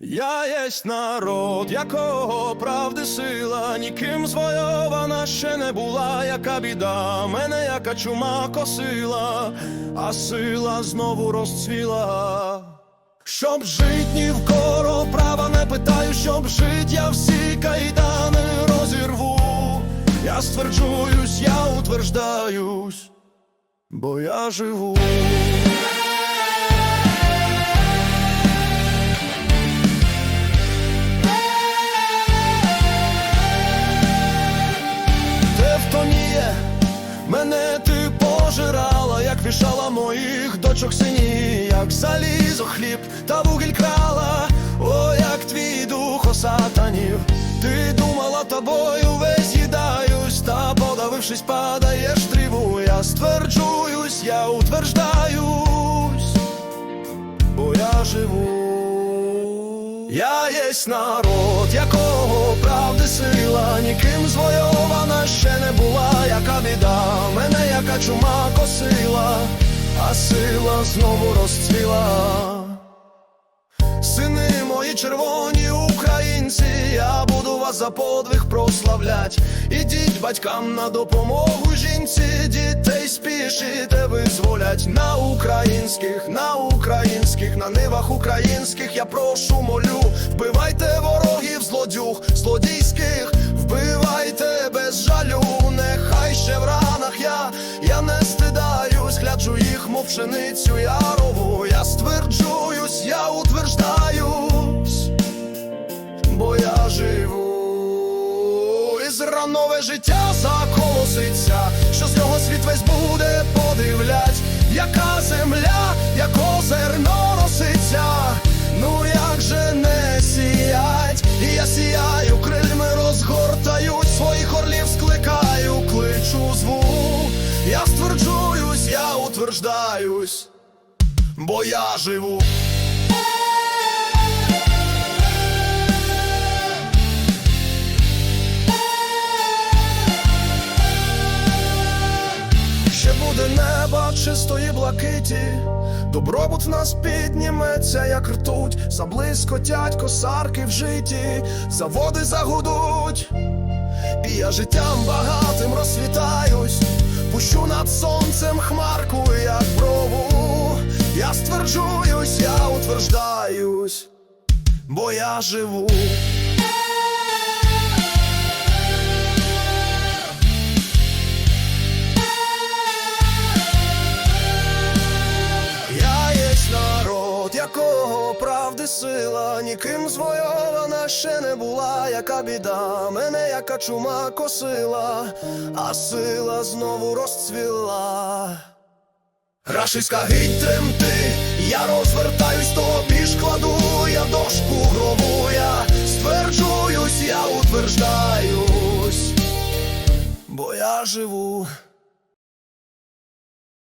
Я єсть народ, якого правди сила, ніким звойована ще не була, яка біда, мене яка чума косила, а сила знову розцвіла. Щоб жить ні в кого права не питаю, щоб жить, я всі кайдани розірву. Я стверджуюсь, я утверждаюсь, бо я живу. Вішала моїх дочок сині, як залізо хліб та вугіль крала, о, як твій дух осатанів. Ти думала тобою весь їдаюсь, та подавившись, падаєш тріву. Я стверджуюсь, я утверждаюсь, бо я живу. Я єсть народ, якого правди сила, ніким звойована ще не була, яка біда, мене яка чума косила, а сила знову розцвіла. Сини мої червоні українці, я буду вас за подвиг прославлять. Ідіть батькам на допомогу жінці, дітей спішите визволять на українських, на українських, на нивах українських. Я прошу молю, вбивайте ворогів, злодюг, злодійських, пшеницю ярову. Я стверджуюсь, я утверждаюсь, бо я живу. І зра нове життя заколоситься, що з нього світ весь буде подивлять, яка земля, яко зерно носиться, ну як же не сіять, і я сіяю, крильми розгортають, своїх орлів скликаю, кличу зву, я стверджуюсь, я утверждаюсь, бо я живу. Ще буде неба чистої блакиті, добробут нас підніметься, як ртуть, заблискотять косарки в житті, заводи загудуть, і я життям багатим розсвітаюсь, пущу над сонцем хмарку, як брову. Я стверджуюсь, я утверждаюсь, бо я живу. Правди сила, ніким звойована ще не була, яка біда, мене яка чума косила, а сила знову розцвіла. Рашиська гить тремти, я розвертаюсь, тобі ж кладу, я дошку гробу, я стверджуюсь, я утверждаюсь, бо я живу.